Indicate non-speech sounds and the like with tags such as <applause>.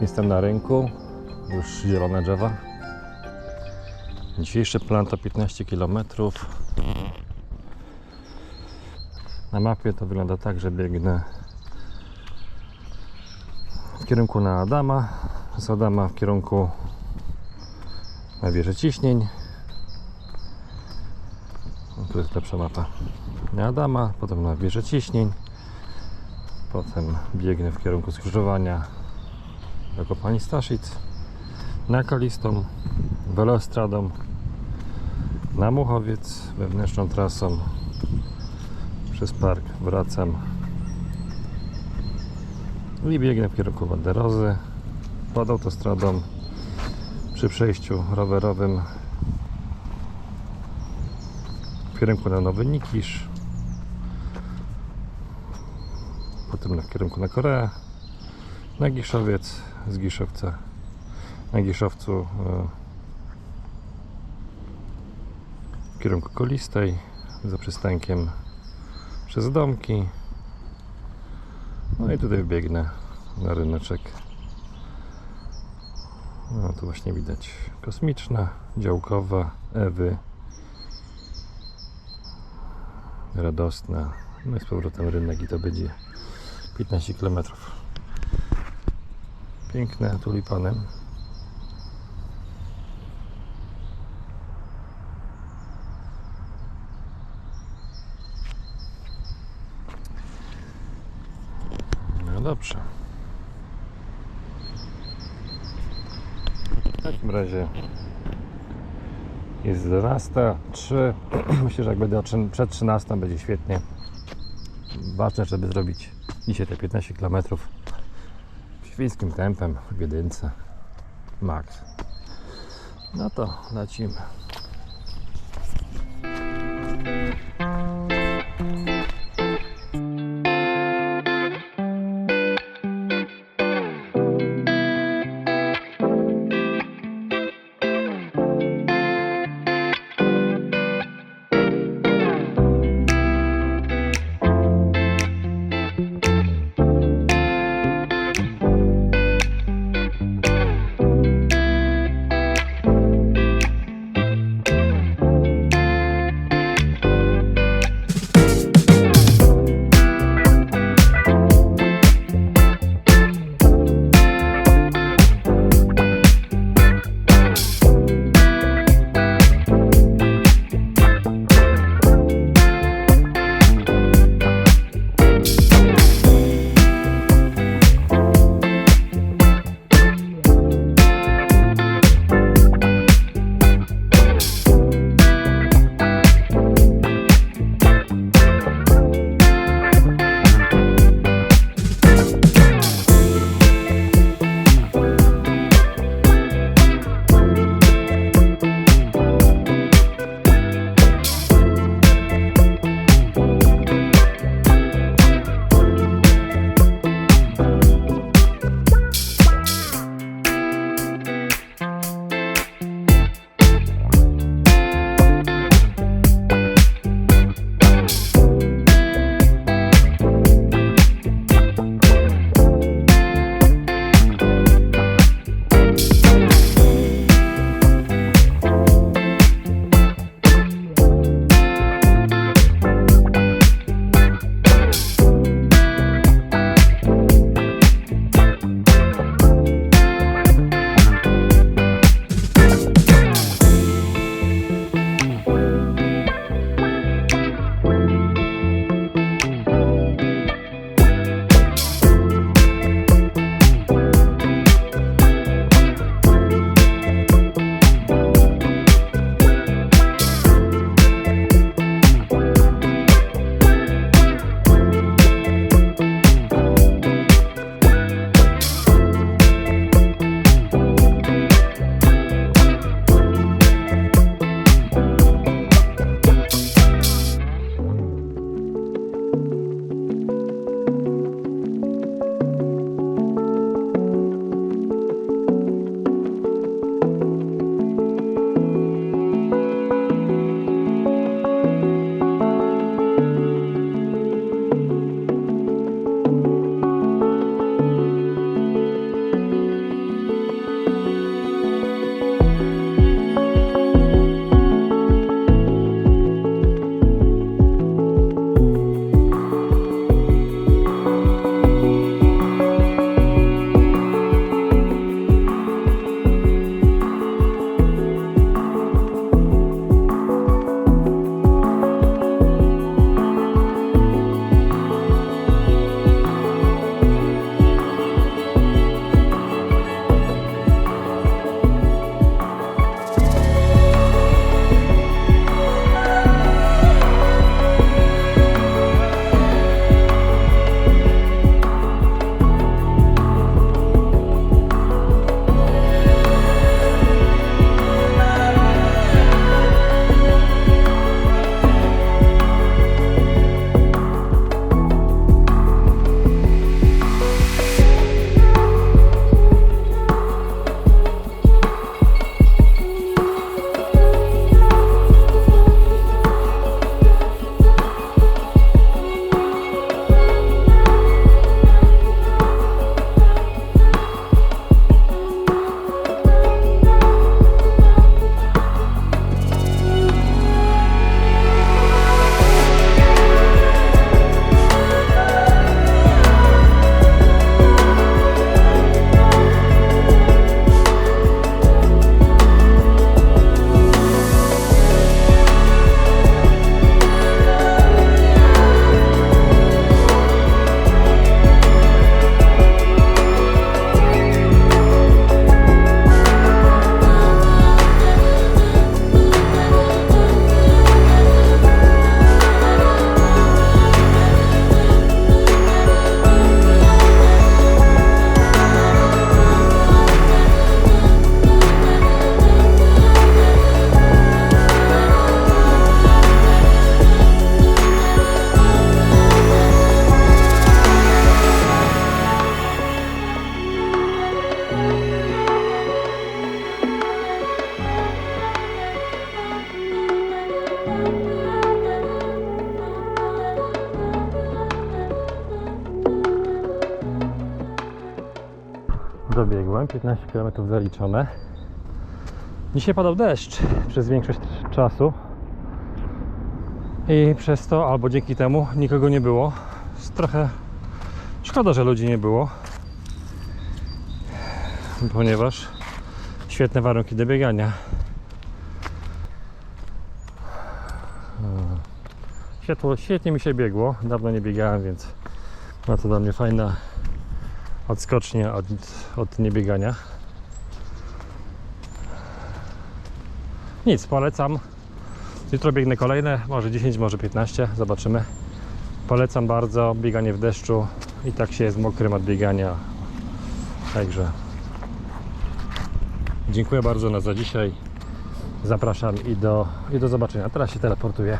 Jestem na rynku, już zielone drzewa. Dzisiejszy plan to 15 km. Na mapie to wygląda tak, że biegnę w kierunku na Adama, z Adama w kierunku na wieżę ciśnień. Tu jest lepsza mapa. Na Adama, potem na wieżę ciśnień. Potem biegnę w kierunku skrzyżowania do kopalni Staszic, na Kalistą, Welostradą, na Muchowiec, wewnętrzną trasą, przez park wracam i biegnę w kierunku Wanderozy, pod autostradą, przy przejściu rowerowym w kierunku na Nowy Nikisz, potem w kierunku na Koreę, na Giszowiec, z Giszowca, na Giszowcu e, w kierunku Kolistej, za przystankiem przez domki. No i tutaj biegnę na ryneczek. No tu właśnie widać kosmiczna, działkowa, Ewy, radosna. No i z powrotem rynek i to będzie 15 km. Piękne tulipany. No dobrze. W takim razie jest 11, 3. <clears throat> Myślę, że jak będę przed 13 będzie świetnie. Ważne, żeby zrobić dzisiaj te 15 km świńskim tempem w jedynce. Max. No to lecimy. Dobiegłem, 15 km zaliczone. Dzisiaj padał deszcz przez większość czasu i przez to, albo dzięki temu, nikogo nie było. Trochę szkoda, że ludzi nie było, ponieważ świetne warunki do biegania. Światło, świetnie mi się biegło, dawno nie biegałem, więc ma to dla mnie fajna odskocznia od, od niebiegania. Nic, polecam. Jutro biegnę kolejne, może 10, może 15, zobaczymy. Polecam bardzo bieganie w deszczu i tak się jest mokrym od biegania. Także dziękuję bardzo na za dzisiaj. Zapraszam i do, i do zobaczenia. Teraz się teleportuję